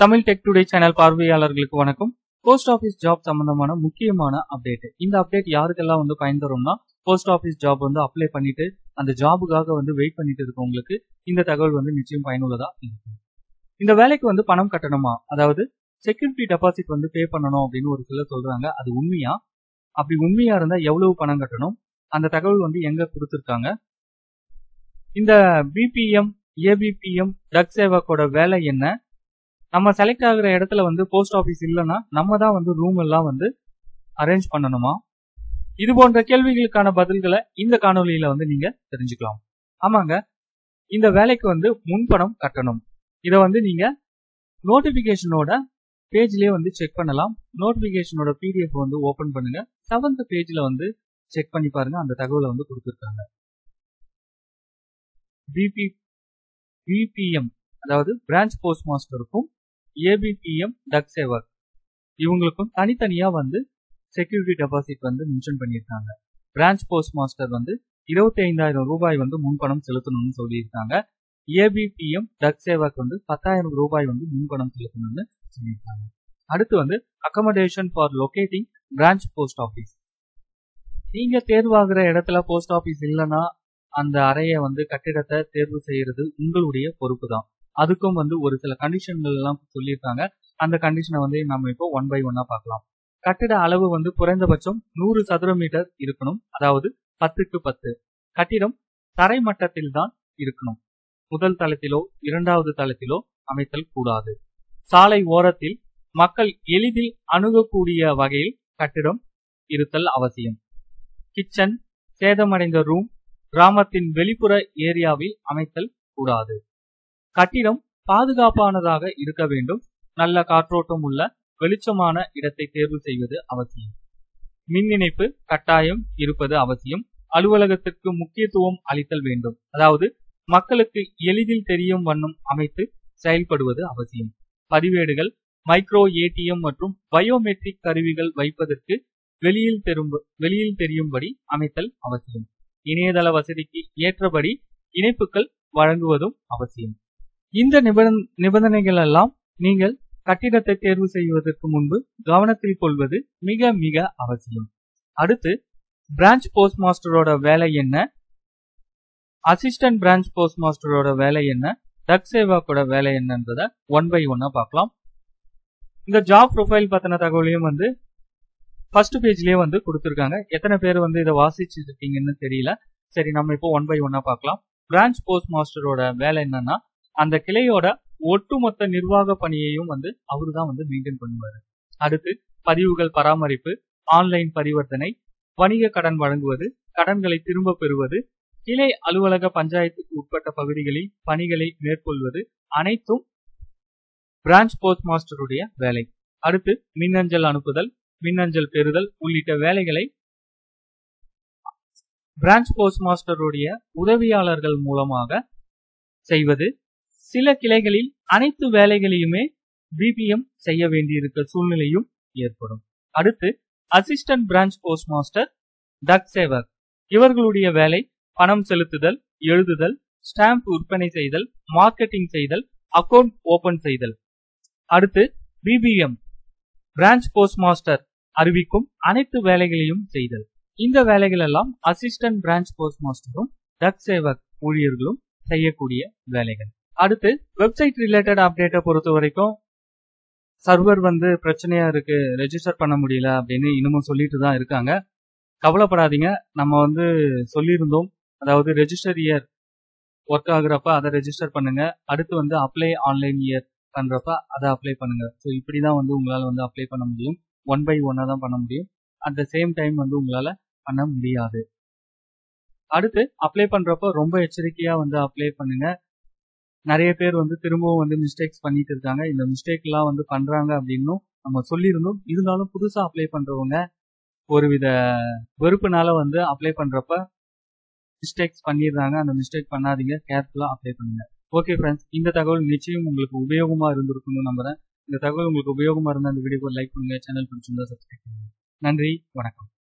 Tamil tech today channel பார்வையாளர்களுக்கு வணக்கம். Post office job சம்பந்தமான முக்கியமான அப்டேட் இந்த அப்டேட் யாருக்கெல்லாம் வந்து பயன் தரும்னா போஸ்ட் ஆபீஸ் ஜாப் வந்து அப்ளை பண்ணிட்டு அந்த ஜாபுக்காக வந்து வெயிட் பண்ணிட்டு இருக்கவங்களுக்கு இந்த தகவல் வந்து நிச்சயம் பயனுள்ளதா இருக்கும். இந்த வேலைக்கு வந்து பணம் கட்டணுமா? அதாவது செக்யூரிட்டி டெபாசிட் வந்து பே பண்ணணும் அப்படின்னு ஒரு சிலர் சொல்றாங்க. அது உண்மையா? அப்படி உண்மையா இருந்தா எவ்வளவு பணம் கட்டணும்? அந்த தகவல் வந்து எங்க கொடுத்துருக்காங்க? இந்த பிபிஎம் ஏபிபிஎம் டக் சேவாக்கோட வேலை என்ன? நம்ம செலக்ட் ஆகுற இடத்துல வந்து போஸ்ட் ஆஃபீஸ் இல்லைன்னா நம்ம தான் வந்து ரூம் எல்லாம் வந்து அரேஞ்ச் பண்ணணுமா? இது போன்ற கேள்விகளுக்கான பதில்களை இந்த காணொலியில வந்து நீங்க தெரிஞ்சுக்கலாம். ஆமாங்க. இந்த வேலைக்கு வந்து முன்பணம் கட்டணும். இதை வந்து நீங்க நோட்டிபிகேஷனோட பேஜ்லயே வந்து செக் பண்ணலாம். நோட்டிபிகேஷனோட பிடிஎஃப் வந்து ஓபன் பண்ணுங்க. செவன்த் பேஜ்ல வந்து செக் பண்ணி பாருங்க. அந்த தகவலை வந்து கொடுத்துருக்காங்க. பிபி பிபிஎம் அதாவது பிரான்ச் போஸ்ட் மாஸ்டருக்கும் ஏபிபிஎம் டக் சேவர் இவங்களுக்கும் தனித்தனியா வந்து செக்யூரிட்டி டெபாசிட் வந்து மென்ஷன் பண்ணியிருக்காங்க. பிரான்ச் போஸ்ட் மாஸ்டர் வந்து இருபத்தி ஐந்தாயிரம் ரூபாய் வந்து முன்பணம் செலுத்தணும்னு சொல்லியிருக்காங்க. ஏபிபிஎம் டக் சேவாக்கு வந்து பத்தாயிரம் ரூபாய் வந்து முன்பணம் செலுத்தணும்னு சொல்லியிருக்காங்க. அடுத்து வந்து accommodation for locating branch post office நீங்க தேர்வாகிற இடத்துல போஸ்ட் ஆஃபீஸ் இல்லைன்னா அந்த அறையை வந்து கட்டிடத்தை தேர்வு செய்யறது உங்களுடைய பொறுப்பு தான் அதுக்கும் வந்து ஒரு சில கண்டிஷன்கள் எல்லாம் சொல்லியிருக்காங்க. அந்த கண்டிஷனை வந்து நம்ம இப்போ ஒன் பை ஒன்னா பார்க்கலாம். கட்டிட அளவு வந்து குறைந்தபட்சம் நூறு சதுர மீட்டர் இருக்கணும். அதாவது பத்துக்கு பத்து. கட்டிடம் தரை மட்டத்தில் தான் இருக்கணும். முதல் தளத்திலோ இரண்டாவது தளத்திலோ அமைத்தல் கூடாது. சாலை ஓரத்தில் மக்கள் எளிதில் அணுகக்கூடிய வகையில் கட்டிடம் இருத்தல் அவசியம். கிச்சன் சேதமடைந்த ரூம் கிராமத்தின் வெளிப்புற ஏரியாவில் அமைத்தல் கூடாது. கட்டிடம் பாதுகாப்பானதாக இருக்க வேண்டும். நல்ல காற்றோட்டம் உள்ள வெளிச்சமான இடத்தை தேர்வு செய்வது அவசியம். மின் இணைப்பு கட்டாயம் இருப்பது அவசியம். அலுவலகத்திற்கு முக்கியத்துவம் அளித்தல் வேண்டும். அதாவது மக்களுக்கு எளிதில் தெரியும் வண்ணம் அமைத்து செயல்படுவது அவசியம். பதிவேடுகள் மைக்ரோ ஏடிஎம் மற்றும் பயோமெட்ரிக் கருவிகள் வைப்பதற்கு வெளியில் தெரும் வெளியில் தெரியும்படி அமைத்தல் அவசியம். இணையதள வசதிக்கு ஏற்றபடி இணைப்புகள் வழங்குவதும் அவசியம். இந்த நிபந்தனைகள் எல்லாம் நீங்கள் கட்டிடத்தை தேர்வு செய்வதற்கு முன்பு கவனத்தில் கொள்வது மிக மிக அவசியம். அடுத்து பிரான்ச் போஸ்ட் மாஸ்டரோட வேலை என்ன? அசிஸ்டன்ட் பிரான்ச் போஸ்ட் மாஸ்டரோட வேலை என்ன? டக் சேவாக்கோட வேலை என்னன்றத ஒன் பை ஒன்னா பார்க்கலாம். இந்த ஜாப் ப்ரொஃபைல் பத்தின தகவலையும் வந்து ஃபர்ஸ்ட் பேஜ்லயே வந்து கொடுத்துருக்காங்க. எத்தனை பேர் வந்து இதை வாசிச்சு இருக்கீங்கன்னு தெரியல. சரி நம்ம இப்போ ஒன் பை ஒன்னா பார்க்கலாம். பிரான்ச் போஸ்ட் மாஸ்டரோட வேலை என்னன்னா அந்த கிளையோட ஒட்டுமொத்த நிர்வாக பணியையும் வந்து அவரு தான் வந்து மெயின்டைன் பண்ணுவாரு. அடுத்து பதிவுகள் பராமரிப்பு ஆன்லைன் பரிவர்த்தனை வணிக கடன் வழங்குவது கடன்களை திரும்ப பெறுவது கிளை அலுவலக பஞ்சாயத்துக்கு உட்பட்ட பகுதிகளில் பணிகளை மேற்கொள்வது அனைத்தும் பிரான்ச் போஸ்ட் மாஸ்டருடைய வேலை. அடுத்து மின்னஞ்சல் அனுப்புதல் மின்னஞ்சல் பெறுதல் உள்ளிட்ட வேலைகளை பிரான்ச் போஸ்ட் மாஸ்டருடைய உதவியாளர்கள் மூலமாக செய்வது சில கிளைகளில் அனைத்து வேலைகளையுமே பிபிஎம் செய்ய வேண்டியிருக்க சூழ்நிலையும் ஏற்படும். அடுத்து assistant branch post master Dak Sevak இவர்களுடைய வேலை பணம் செலுத்துதல் எழுதுதல் ஸ்டாம்ப் விற்பனை செய்தல் மார்க்கெட்டிங் செய்தல் அக்கவுண்ட் ஓபன் செய்தல். அடுத்து பிபிஎம் பிரான்ச் போஸ்ட் மாஸ்டர் அறிவிக்கும் அனைத்து வேலைகளையும் செய்தல். இந்த வேலைகள் எல்லாம் அசிஸ்டன்ட் பிரான்ச் போஸ்ட் மாஸ்டரும் டக் சேவக் ஊழியர்களும் செய்யக்கூடிய வேலைகள். அடுத்து வெப்சைட் ரிலேட்டட் அப்டேட்டை பொறுத்த வரைக்கும் சர்வர் வந்து பிரச்சனையா இருக்கு ரெஜிஸ்டர் பண்ண முடியல அப்படின்னு இன்னமும் சொல்லிட்டு தான் இருக்காங்க. கவலைப்படாதீங்க. நம்ம வந்து சொல்லியிருந்தோம். அதாவது ரெஜிஸ்டர் இயர் ஒர்க் ஆகுறப்ப அதை ரெஜிஸ்டர் பண்ணுங்க. அடுத்து வந்து அப்ளை ஆன்லைன் இயர் பண்றப்ப அதை அப்ளை பண்ணுங்க. ஸோ இப்படிதான் வந்து உங்களால வந்து அப்ளை பண்ண முடியும். ஒன் பை ஒன்னா தான் பண்ண முடியும். அட் த சேம் டைம் வந்து உங்களால பண்ண முடியாது. அடுத்து அப்ளை பண்றப்ப ரொம்ப எச்சரிக்கையா வந்து அப்ளை பண்ணுங்க. நிறைய பேர் வந்து திரும்பவும் வந்து மிஸ்டேக்ஸ் பண்ணிட்டு இருக்காங்க. இந்த மிஸ்டேக் எல்லாம் வந்து பண்றாங்க அப்படின்னும் நம்ம சொல்லியிருந்தோம். இருந்தாலும் புதுசா அப்ளை பண்றவங்க ஒருவித வெறுப்புனால வந்து அப்ளை பண்றப்ப மிஸ்டேக்ஸ் பண்ணிடுறாங்க. அந்த மிஸ்டேக் பண்ணாதீங்க. கேர்ஃபுல்லா அப்ளை பண்ணுங்க. ஓகே ஃப்ரெண்ட்ஸ் இந்த தகவல் நிச்சயம் உங்களுக்கு உபயோகமா இருந்திருக்கும்னு நம்புறேன். இந்த தகவல் உங்களுக்கு உபயோகமா இருந்தால் இந்த வீடியோக்கு லைக் பண்ணுங்க. சேனல் பிடிச்சிருந்தா சப்ஸ்கிரைப் பண்ணுங்க. நன்றி. வணக்கம்.